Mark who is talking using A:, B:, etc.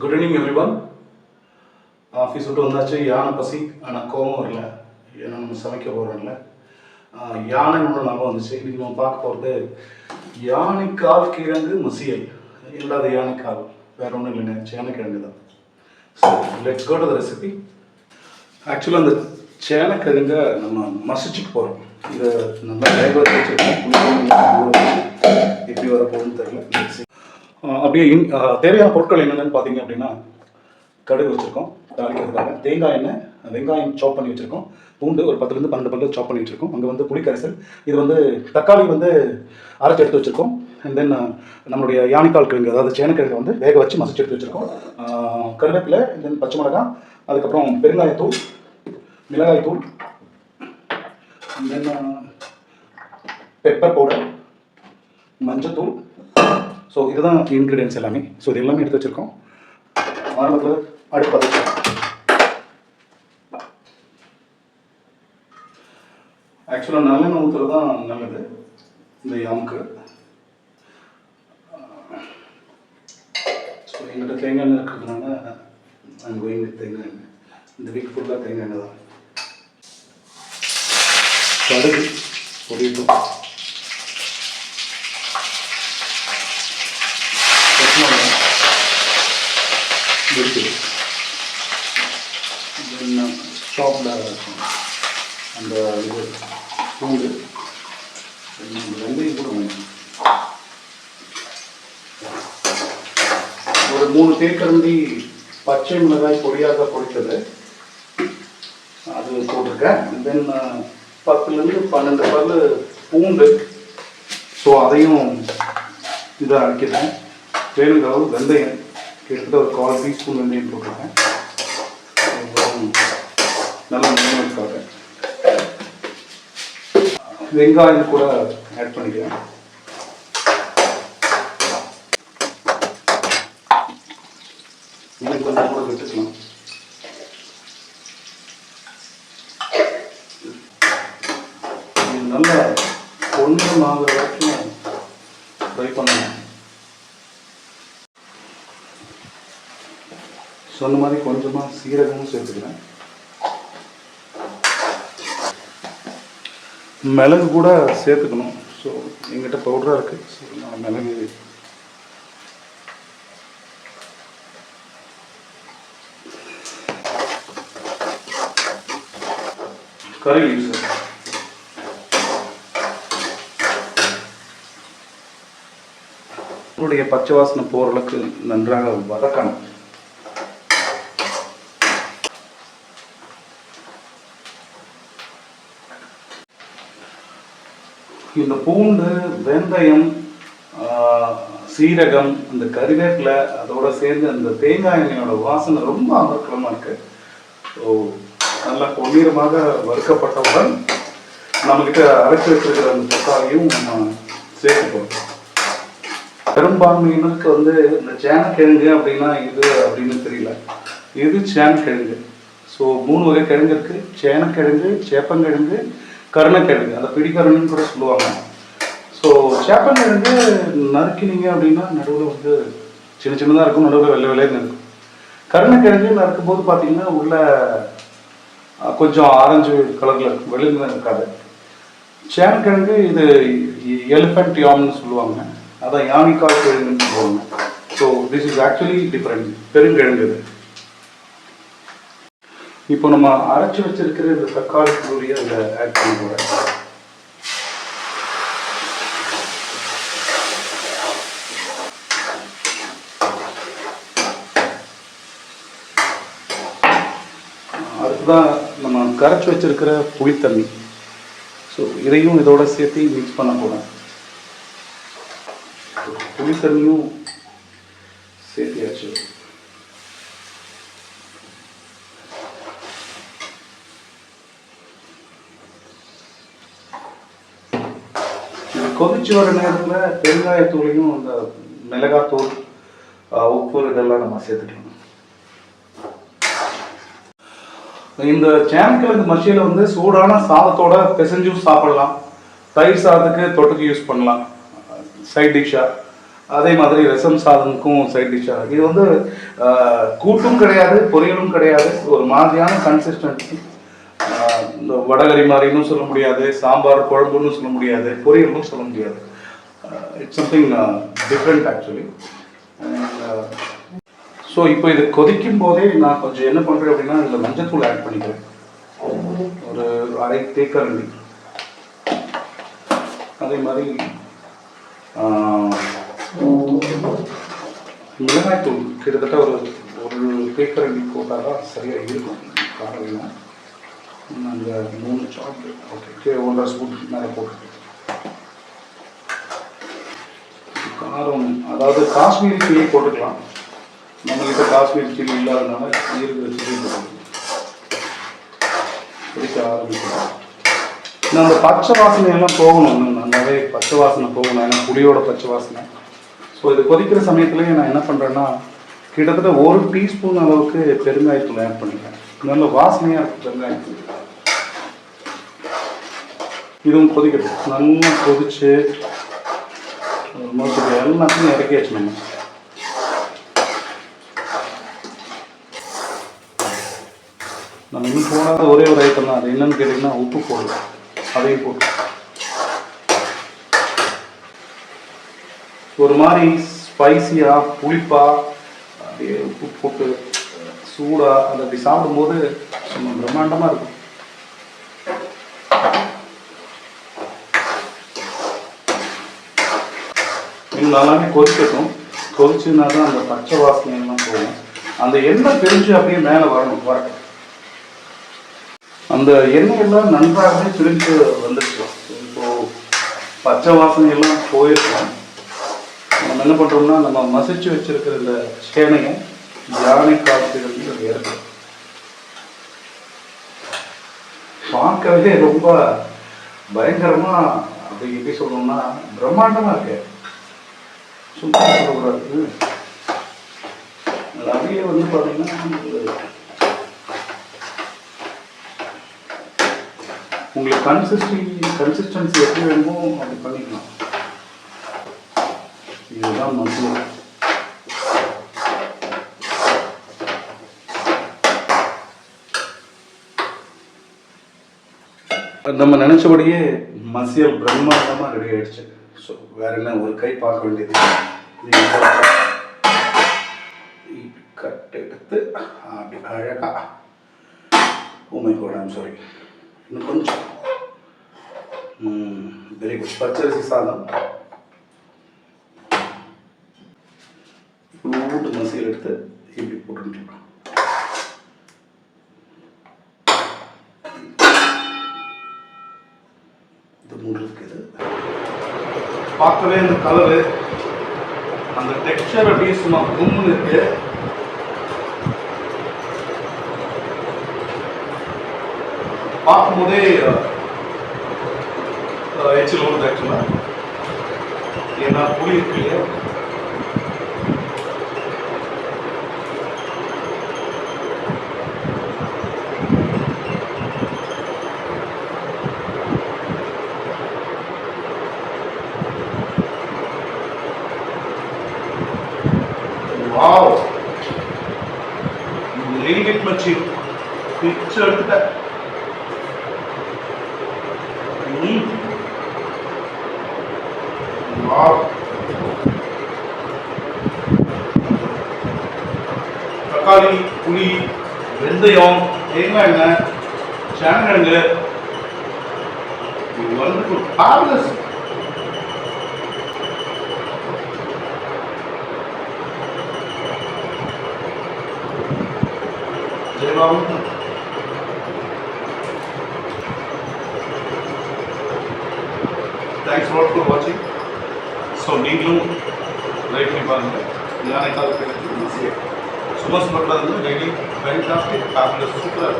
A: Good evening everyone office விட்டு வந்தாச்சு. யானை பசி ஆனால் கோபம் வரல. ஏன்னா நம்ம சமைக்க போகிறோம்ல யானை ஒன்று லாபம் வந்துச்சு. இன்னைக்கு நம்ம பார்க்க போகிறது யானைக்கால் கிழங்கு மசியல். இல்லாத யானைக்கால் வேற ஒன்றும் இல்லைங்க சேனக்கிழங்கு தான். So let's go to the recipe ஆக்சுவலாக அந்த சேனக்கிழங்க நம்ம மசிச்சுட்டு போகிறோம் இதை நம்ம வேக வச்சு வச்சுருக்கோம். எப்படி வரப்போகுன்னு தெரியல. அப்படியே இன் தேவையான பொருட்கள் என்னென்னு பார்த்தீங்க அப்படின்னா கடுகு வச்சுருக்கோம் தாளிக்கிறதுக்காக. தேங்காய் எண்ணெய் வெங்காயம் சாப் பண்ணி வச்சுருக்கோம். பூண்டு ஒரு பத்துலேருந்து பன்னெண்டு பல்லு சாப் பண்ணி வச்சுருக்கோம். அங்கே வந்து புளிக்கரைசல் இது வந்து தக்காளி வந்து அரைச்சி எடுத்து வச்சுருக்கோம். அண்ட் தென் நம்மளுடைய யானைக்கால் கிழங்கு அதாவது சேனக்கிழங்கு வந்து வேக வச்சு மசிச்சு எடுத்து வச்சுருக்கோம். கருவேப்பிலை தென் பச்சை மிளகாய் அதுக்கப்புறம் பெருங்காயத்தூள் மிளகாய்த்தூள் தென் பெப்பர் பவுடர் மஞ்சத்தூள் ஸோ இதுதான் இன்க்ரீடியன்ஸ் எல்லாமே. ஸோ இது எல்லாமே எடுத்து வச்சுருக்கோம். ஆரம்பத்தில் அடுப்பு ஆக்சுவலாக நல்லெண்ணெய் ஊற்றுறது தான் நல்லது. இந்த யாமுக்கு ஸோ எங்கிட்ட தேங்காய் எண்ணெய் இருக்கிறதுனால அங்கே போய் தேங்காய் எண்ணெய். இந்த வீக் ஃபுல்லாக தேங்காய் எண்ணெய் தான். கடுகு பொடியிட்டும் பச்சை மிளகாய் இருக்குது தென் ஷாப்பில் அந்த இது பூண்டு. then வெந்தயம் கூட வேணும். ஒரு மூணு தேக்கரண்டி பச்சை மிளகாய் பொடியாக பொடித்தது. அது போட்டிருக்கேன். தென் பத்துலேருந்து பன்னெண்டு பல்லு பூண்டு. ஸோ அதையும் இதை அரைக்கிறேன் வேணுங்கிறது வெந்தயம். கிட்டத்தட்ட ஒரு கால் டீஸ்பூன் வெந்தயம் போட்டிருக்கேன். நல்லா முன்னேற்காக வெங்காயம் கூட ஆட் பண்ணிக்கிறேன் இன்னும் கொஞ்சம் கூட விட்டுக்கலாம். நல்லா ஒன்று ஆகுற வரைக்கும் ஃப்ரை பண்ணணும். சொன்ன மாதிரி கொஞ்சமாக சீரகமும் சேர்த்துக்கிறேன். மிளகு கூட சேர்த்துக்கணும். ஸோ எங்கிட்ட பவுடராக இருக்குது ஸோ நான் மிளகு கறி லீவ்ஸ் உங்களுடைய பச்சை வாசனை போகிற அளவுக்கு நன்றாக வதக்கணும். இந்த பூண்டு வெந்தயம் சீரகம் இந்த கருவேப்பிலை அதோட சேர்ந்து அந்த தேங்காய் எண்ணெயோட வாசனை ரொம்ப அமர்க்கலமாக இருக்கு. ஸோ நல்லா பொன்னீரமாக வறுக்கப்பட்டவுடன் நம்மக்கிட்ட அரைச்சி வச்சிருக்கிற அந்த தக்காளியும் நம்ம சேர்த்துப்போம். பெரும்பான்மையினருக்கு வந்து இந்த சேனக்கிழங்கு அப்படின்னா இது அப்படின்னு தெரியல. இது சேனக்கிழங்கு. ஸோ மூணு வகை கிழங்கு இருக்கு. சேனக்கிழங்கு சேப்பங்கிழங்கு கருணக்கிழங்கு அந்த பிடிக்கருணுன்னு கூட சொல்லுவாங்க. ஸோ சேப்பங்கிழங்கு நறுக்கினீங்க அப்படின்னா நடுவில் வந்து சின்ன சின்னதாக இருக்கும் நடுவில் வெள்ளை வெள்ளைன்னு இருக்கும். கருணக்கிழங்கு நறுக்கும் போது பார்த்தீங்கன்னா உள்ள கொஞ்சம் ஆரஞ்சு கலரில் இருக்கும் வெளியில் இருக்காது. சேன்கிழங்கு இது எலிஃபண்ட் யாம்னு சொல்லுவாங்க. அதான் யானைக்கால் கிழங்குன்னு சொல்லுவாங்க. So this is actually different பெருங்கிழங்கு இது. இப்போ நம்ம அரைச்சி வச்சிருக்கிற இந்த தக்காளி பூரியை அதில் ஆட் பண்ண போகிறேன் அதுதான் நம்ம கரைச்சி வச்சிருக்கிற புளித்தண்ணி. ஸோ இதையும் இதோட சேர்த்து மிக்ஸ் பண்ண போகிறேன் புளித்தண்ணியும் கொதிச்சு வர நேரத்தில் பெருங்காயத்தூளையும் அந்த மிளகாத்தூள் உப்பு இதெல்லாம் நம்ம சேர்த்துக்கலாம். இந்த சேனக்கிழங்கு மசியில் வந்து சூடான சாதத்தோட பிசைஞ்சும் சாப்பிடலாம். தயிர் சாதத்துக்கு தொட்டுக்கு யூஸ் பண்ணலாம். சைட் டிஷ்ஷாக அதே மாதிரி ரசம் சாதமுக்கும் சைட் டிஷ்ஷாக இது வந்து கூட்டும் கிடையாது பொரியலும் கிடையாது. ஒரு மாதிரியான கன்சிஸ்டன்சி இந்த வடகரி மாதிரின்னு சொல்ல முடியாது சாம்பார் குழம்புன்னு சொல்ல முடியாது பொரியல்னு சொல்ல முடியாது. It's something different actually so இப்போ இது கொதிக்கும் போதே நான் கொஞ்சம் என்ன பண்ணுறேன் அப்படின்னா இதில் மஞ்சத்தூள் ஆட் பண்ணிக்கிறேன். ஒரு அரை தேக்கரண்டி. அதே மாதிரி uh, மிளகாய்த்தூள் கிட்டத்தட்ட ஒரு ஒரு தேக்கரண்டி போட்டால் தான் சரியாக இருக்கும். காரம் வேணும் அந்த மூணு சாப் ஓகே ஒன்றரை ஸ்பூன் மேலே போட்டு. காரம் அதாவது காஷ்மீரி சில்லி போட்டுக்கலாம். நம்மக்கிட்ட காஷ்மீரி சில்லி இல்லாதனால இருக்கிற சில்லி போட்டுக்கலாம் பிடிக்க ஆரம்பிக்கலாம் இன்னும் அந்த பச்சை வாசனை எல்லாம் போகணும். நல்லாவே பச்சை வாசனை போகணும். ஏன்னா புளியோட பச்சை வாசனை. ஸோ இது கொதிக்கிற சமயத்துலேயே நான் என்ன பண்ணுறேன்னா கிட்டத்தட்ட ஒரு டீஸ்பூன் அளவுக்கு பெருங்காயத்தூள் ஆட் பண்ணிக்கிறேன். நல்ல வாசனையாக இருக்கும் வெங்காயம் இதுவும் கொதிக்கட்டும். நல்லா கொதிச்சு ஆல்மோஸ்ட் எல்லாத்தையும் இறக்கி வச்சுக்கணும். நம்ம இன்னும் போடாத ஒரே ஒரு ஐட்டம் தான். அது என்னன்னு கேட்டிங்கன்னா உப்பு போடலாம் அதையும் போட்டு ஒரு மாதிரி ஸ்பைசியாக புளிப்பாக அப்படியே உப்பு போட்டு சூடாக அது அப்படி சாப்பிடும்போது சும்மா பிரம்மாண்டமாக இருக்கும். இது நல்லாவே கொதிக்கட்டும். கொதிச்சுனா தான் அந்த பச்சை வாசனை எல்லாம் போகும். அந்த எண்ணெய் பிரிஞ்சு அப்படியே மேலே வரணும் வரட்டும். அந்த எண்ணெய் எல்லாம் நன்றாகவே பிரிஞ்சு வந்துருச்சு. இப்போ பச்சை வாசனை எல்லாம் போயிருக்கோம். நம்ம என்ன பண்ணுறோம்னா நம்ம மசிச்சு வச்சிருக்கிற இந்த சேனையை யானை காப்பிகள் இருக்கு. பார்க்கவே ரொம்ப பயங்கரமா அப்படி எப்படி சொல்லணும்னா பிரம்மாண்டமா இருக்கு. சும்மா சொல்லக்கூடாது. நிறைய வந்து பார்த்தீங்கன்னா உங்களுக்கு கன்சிஸ்டி கன்சிஸ்டன்சி எப்படி வேணுமோ அப்படி பண்ணிக்கலாம். இதுதான் மசாலா நம்ம நினைச்சபடியே மசியல் பிரம்மாண்டமா ரெடி ஆயிடுச்சு. ஸோ வேற என்ன ஒரு கை பார்க்க வேண்டியது கட் எடுத்து அப்படி அழகா. உமை கூட சாரி இன்னும் கொஞ்சம். வெரி குட் பச்சரிசி சாதம். ஊட்டு மசியல் எடுத்து இப்படி போட்டுருக்கோம் இது மூடுறதுக்கு இது. பார்க்கவே அந்த கலரு அந்த டெக்ஸ்டர் அப்படியே சும்மா கும்னு இருக்கு. பார்க்கும்போதே எச்சில் வருது ஆக்சுவலாக ஏன்னா புளி இருக்கு இல்லையா? வாவ் லிங்கிட் மச்சி பிச்சு எடுத்துட்டேன் ம். வாவ் தக்காளி புளி வெந்தயம் தேங்காய் எண்ணெய் சேனக்கிழங்கு இது வந்து fabulous thanks lot for watching so ನೀಗಲೂ life ನಿಭಾಯಿಸಿದ್ರೆ ಯಾರೇ ಕಾಲಕ್ಕೆ ಸುಭಾಷ್ ಭಟ್ಲ ಅಂದರೆ ಡೈಲಿ ಫ್ಯಾಂಟಾಸ್ಟಿಕ್ ಫ್ಯಾಬ್ಯುಲಸ್ ಸೂಪರ್